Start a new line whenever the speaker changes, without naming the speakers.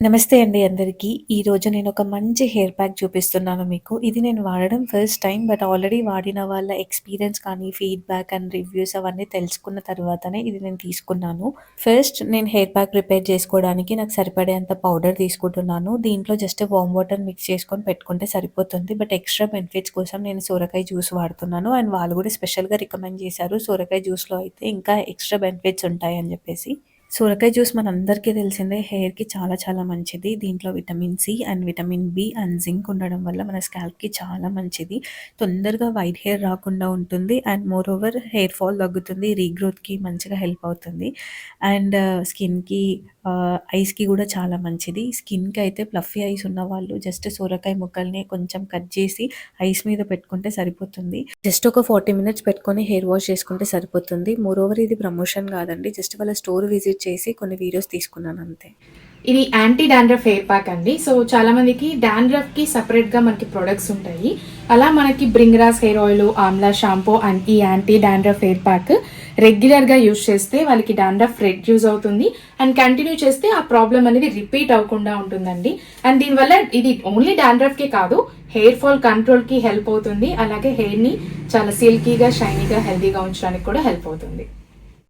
నమస్తే అండి అందరికీ. ఈరోజు నేను ఒక మంచి హెయిర్ ప్యాక్ చూపిస్తున్నాను మీకు. ఇది నేను వాడడం ఫస్ట్ టైం బట్ ఆల్రెడీ వాడిన వాళ్ళ ఎక్స్‌పీరియన్స్ కానీ, ఫీడ్‌బ్యాక్ అండ్ రివ్యూస్ అవన్నీ తెలుసుకున్న తర్వాతనే ఇది నేను తీసుకున్నాను. ఫస్ట్ నేను హెయిర్ ప్యాక్ ప్రిపేర్ చేసుకోవడానికి నాకు సరిపడేంత పౌడర్ తీసుకుంటున్నాను. దీంట్లో జస్ట్ వామ్ వాటర్ మిక్స్ చేసుకొని పెట్టుకుంటే సరిపోతుంది. బట్ ఎక్స్‌ట్రా బెనిఫిట్స్ కోసం నేను సోరకాయ జ్యూస్ వాడుతున్నాను. అండ్ వాళ్ళు కూడా స్పెషల్‌గా రికమెండ్ చేశారు. సోరకాయ జ్యూస్‌లో అయితే ఇంకా ఎక్స్‌ట్రా బెనిఫిట్స్ ఉంటాయని చెప్పేసి. సొరకాయ జ్యూస్ మనందరికీ తెలిసిందే హెయిర్‌కి చాలా చాలా మంచిది. దీంట్లో vitamin C and vitamin B and zinc ఉండడం వల్ల మన స్కాల్ప్‌కి చాలా మంచిది. తొందరగా వైట్ హెయిర్ రాకుండా ఉంటుంది. And moreover hair fall తగ్గుతుంది. రీగ్రోత్‌కి మంచిగా హెల్ప్ అవుతుంది. అండ్ స్కిన్‌కి ఐస్‌కి కూడా చాలా మంచిది. స్కిన్‌కి అయితే ప్లఫీ ఐస్ ఉన్నవాళ్ళు జస్ట్ సొరకాయ ముక్కల్ని కొంచెం కట్ చేసి ఐస్ మీద పెట్టుకుంటే సరిపోతుంది. జస్ట్ ఒక 40 మినిట్స్ పెట్టుకొని హెయిర్ వాష్ చేసుకుంటే సరిపోతుంది. మోర్ ఓవర్ ఇది ప్రమోషన్ కాదండి. జస్ట్ వాళ్ళ స్టోర్ విజిట్ చేసి కొన్ని వీడియోస్ తీసుకున్నాను అంతే.
ఇది యాంటీ డాండ్రఫ్ హెయిర్ ప్యాక్ అండి. సో చాలా మందికి డాండ్రఫ్కి సపరేట్గా మనకి ప్రొడక్ట్స్ ఉంటాయి. అలా మనకి bhringraj hair oil amla shampoo and ఈ యాంటీ డాండ్రఫ్ హెయిర్ ప్యాక్ రెగ్యులర్గా యూస్ చేస్తే వాళ్ళకి డాండ్రఫ్ రెడ్యూస్ అవుతుంది. అండ్ కంటిన్యూ చేస్తే ఆ ప్రాబ్లం అనేది రిపీట్ అవ్వకుండా ఉంటుందండి. అండ్ దీనివల్ల ఇది ఓన్లీ డాండ్రఫ్కి కాదు హెయిర్ ఫాల్ కంట్రోల్కి హెల్ప్ అవుతుంది. అలాగే హెయిర్ని చాలా సిల్కీగా షైనీగా హెల్దీగా ఉంచడానికి కూడా హెల్ప్ అవుతుంది.